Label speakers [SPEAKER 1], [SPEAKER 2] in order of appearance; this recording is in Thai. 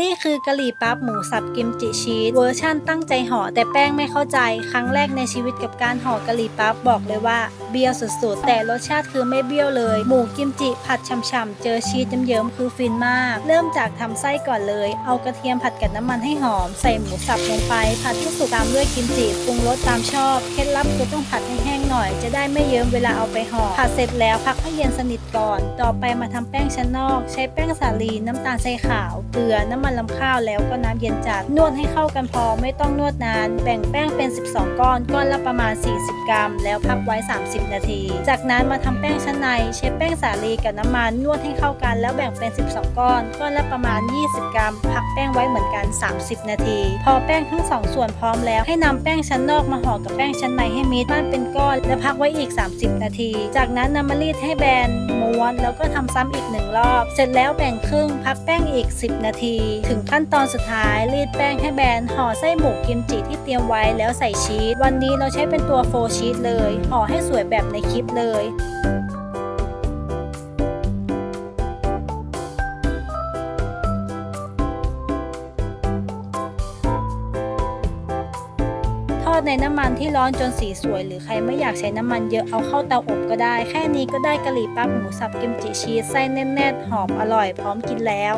[SPEAKER 1] นี่คือกะหรี่ปั๊บหมูสับกิมจิชีสเวอร์ชั่นตั้งใจห่อแต่แป้งไม่เข้าใจ ครั้งแรกในชีวิตกับการห่อกะหรี่ปั๊บบอกเลยว่า เบี้ยวสุดๆ แต่รสชาติคือไม่เบี้ยวเลย หมูกิมจิผัดฉ่ำๆเจอชีสเยิ้มๆคือฟินมาก เริ่มจากทำไส้ก่อนเลย เอากระเทียมผัดกับน้ำมันให้หอม ใส่หมูสับลงไป ผัดให้สุกตามด้วยกิมจิปรุงรสตามชอบเคล็ดลับคือต้องผัดให้แห้งหน่อย จะได้ไม่เยิ้มเวลาเอาไปห่อผัดเสร็จแล้วพักให้เย็นสนิทก่อน ต่อไปมาทำแป้งชั้นนอก ใช้แป้งสาลีน้ำตาลทรายขาวเกลือน้้ำมันลำข้าวแล้วก็น้ำเย็นจัด นวดให้เข้ากันพอไม่ต้องนวดนาน แบ่งแป้งเป็น 12 ก้อน ก้อนละประมาณ 40 กรัม แล้วพักไว้ 30 นาที จากนั้นมาทำแป้งชั้นในใช้แป้งสาลีกับน้ำมันนวดให้เข้ากัน แล้วแบ่งเป็น 12 ก้อน ก้อนละประมาณ 20 กรัม พักแป้งไว้เหมือนกัน 30 นาที พอแป้งทั้งสองส่วนพร้อมแล้วให้นำแป้งชั้นนอกมาห่อกับแป้งชั้นในให้มิดปั้นเป็นก้อน และพักไว้อีก 30 นาที จากนั้นนำมารีดให้แบนม้วนแล้วก็ทำซ้ำอีกหนึ่งรอบ เสร็จแล้วแบ่งครึ่งพักแป้งอีก 10 นาทีถึงขั้นตอนสุดท้ายรีดแป้งให้แบนห่อไส้หมูกิมจิที่เตรียมไว้แล้วใส่ชีสวันนี้เราใช้เป็นตัวโฟร์ชีสเลยห่อให้สวยแบบในคลิปเลยทอดในน้ำมันที่ร้อนจนสีสวย หรือใครไม่อยากใช้น้ำมันเยอะเอาเข้าเตาอบก็ได้ แค่นี้ก็ได้กะหรี่ปั๊บหมูสับกิมจิชีสไส้แน่นๆหอมอร่อยพร้อมกินแล้ว